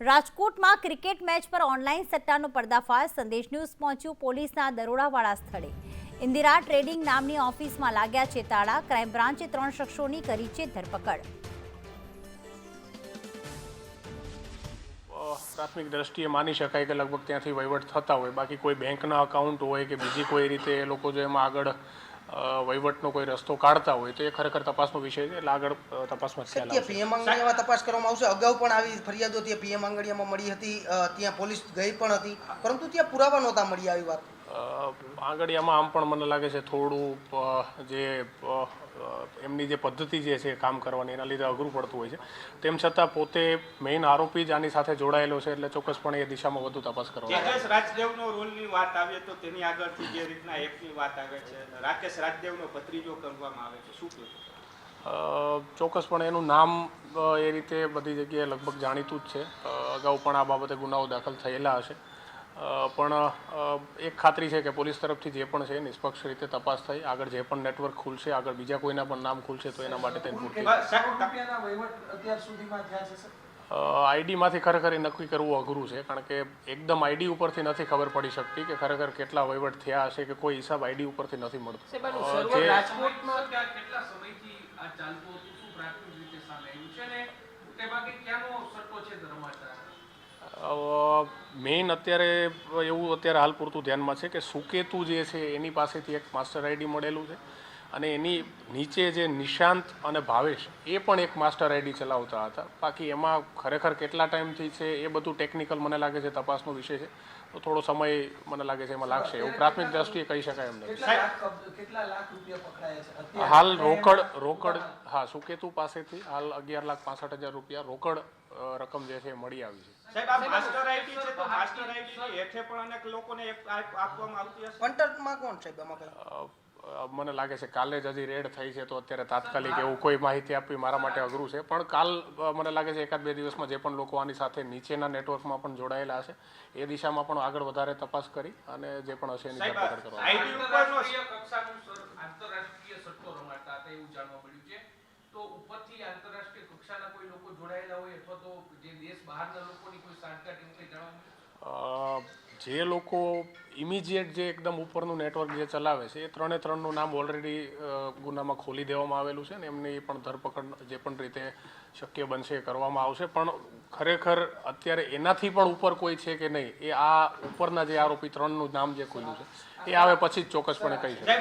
રાજકોટમાં cricket match પર online સટ્ટાનો પર્દાફાશ, સંદેશ ન્યૂઝ પહોંચ્યું પોલીસના દરોડાવાળા સ્થળે. ઇન્દિરા ટ્રેડિંગ નામની ઓફિસમાં લાગ્યા છે તાળા ક્રાઇમ બ્રાન્ચે ત્રણ શખ્સોની કરી છે ધરપકડ. પ્રાથમિક દ્રષ્ટિએ માની શકાય કે લગભગ ત્યાંથી વહીવટ થતા હોય. બાકી કોઈ બેંકના અકાઉન્ટ હોય કે બીજી કોઈ રીતે એ લોકો જો એમાં આગળ વહીવટનો કોઈ રસ્તો કાઢતા હોય તો એ ખરેખર તપાસનો વિષય છે. એટલે આગળ તપાસમાં ખ્યાલ પીએમ આંગણીયામાં તપાસ કરવામાં આવશે. અગાઉ પણ આવી ફરિયાદો ત્યાં પીએમ આંગણીયામાં મળી હતી. ત્યાં પોલીસ ગઈ પણ હતી. પરંતુ ત્યાં પુરાવા નહોતા મળી આવી વાત. આંગળીયામાં આમ પણ મને લાગે છે થોડું જે એમની જે પદ્ધતિ જે છે કામ કરવાની એના લીધે અઘરું પડતું હોય છે. તેમ છતાં પોતે મેઇન આરોપી જ આની સાથે જોડાયેલો છે એટલે ચોક્કસપણે એ દિશામાં વધુ તપાસ કરવા રાકેશ રાજદેવનો રોલની વાત આવે તો તેની આગળથી જે રીતના એકની વાત આવે છે રાકેશ રાજદેવનો ભત્રીજો કરવામાં આવે છે શું ચોક્કસપણે એનું નામ એ રીતે બધી જગ્યાએ લગભગ જાણીતું જ છે. અગાઉ પણ આ બાબતે ગુનાઓ દાખલ થયેલા હશે. પણ એક ખાતરી છે કે પોલીસ તરફથી જે પણ છે નિષ્પક્ષ રીતે તપાસ થઈ. આગળ જે પણ નેટવર્ક ખુલશે આગળ બીજા કોઈના પણ નામ ખુલશે તો એના માટે તેની પૂરતી આઈડીમાંથી ખરેખર એ નક્કી કરવું અઘરું છે કારણ કે એકદમ આઈડી ઉપરથી નથી ખબર પડી શકતી કે ખરેખર કેટલા વહીવટ થયા હશે કે કોઈ હિસાબ આઈડી ઉપરથી નથી મળતો. જે- મેઇન અત્યારે એવું અત્યારે હાલ પૂરતું ધ્યાનમાં છે કે સુકેતુ જે છે એની પાસેથી એક માસ્ટર આઈડી મળેલું છે અને એની નીચે જે નિશાંત અને ભાવેશ એ પણ એક માસ્ટર આઈડી ચલાવતા હતા. બાકી એમાં ખરેખર કેટલા ટાઈમથી છે એ બધું ટેકનિકલ મને લાગે છે તપાસનો વિષય છે. તો થોડો સમય મને લાગે છે એમાં લાગશે. એવું પ્રાથમિક દ્રષ્ટિએ કહી શકાય એમ નહીં હાલ રોકડ રોકડ હા સુકેતુ પાસેથી હાલ અગિયાર લાખ પાસઠ હજાર રૂપિયા રોકડ રકમ જે છે એ મળી આવી છે. સાહેબ આ માસ્ટર આઈટી છે તો માસ્ટર આઈટી હેઠે પણ અનેક લોકોને આપવામાં આવતી હશે? કોન્ટ્રાક્ટમાં કોણ સાહેબ આમાં કઈ મને લાગે છે કાલે જ હજી રેડ થઈ છે તો અત્યારે તાત્કાલિક એવું કોઈ માહિતી આપવી મારા માટે અઘરું છે. પણ કાલ મને લાગે છે એકાદ બે દિવસમાં જે પણ લોકો આની સાથે નીચેના નેટવર્કમાં પણ જોડાયેલા હશે એ દિશામાં પણ આગળ વધારે તપાસ કરી અને જે પણ હશે એની ધરપકડ કરવા આંતરરાષ્ટ્રીય કક્ષાનું આંતરરાષ્ટ્રીય સટ્ટો રમાડતા હતા એવું જાણવા મળ્યું. છે તો ઉપરથી આંતરરાષ્ટ્રીય કક્ષાના કોઈ લોકો જોડાયેલા હોય અથવા તો જે દેશ બહારના લોકોની કોઈ સાંઠગાંઠ એવું કંઈ જાણવા જે લોકો ઇમિજિએટ જે એકદમ ઉપરનું નેટવર્ક જે ચલાવે છે એ ત્રણે ત્રણનું નામ ઓલરેડી ગુનામાં ખોલી દેવામાં આવેલું છે ને એમની પણ ધરપકડ જે પણ રીતે શક્ય બનશે એ કરવામાં આવશે. પણ ખરેખર અત્યારે એનાથી પણ ઉપર કોઈ છે કે નહીં એ આ ઉપરના જે આરોપી ત્રણનું નામ જે ખોલ્યું છે એ આવે પછી જ ચોક્કસપણે કહી શકાય.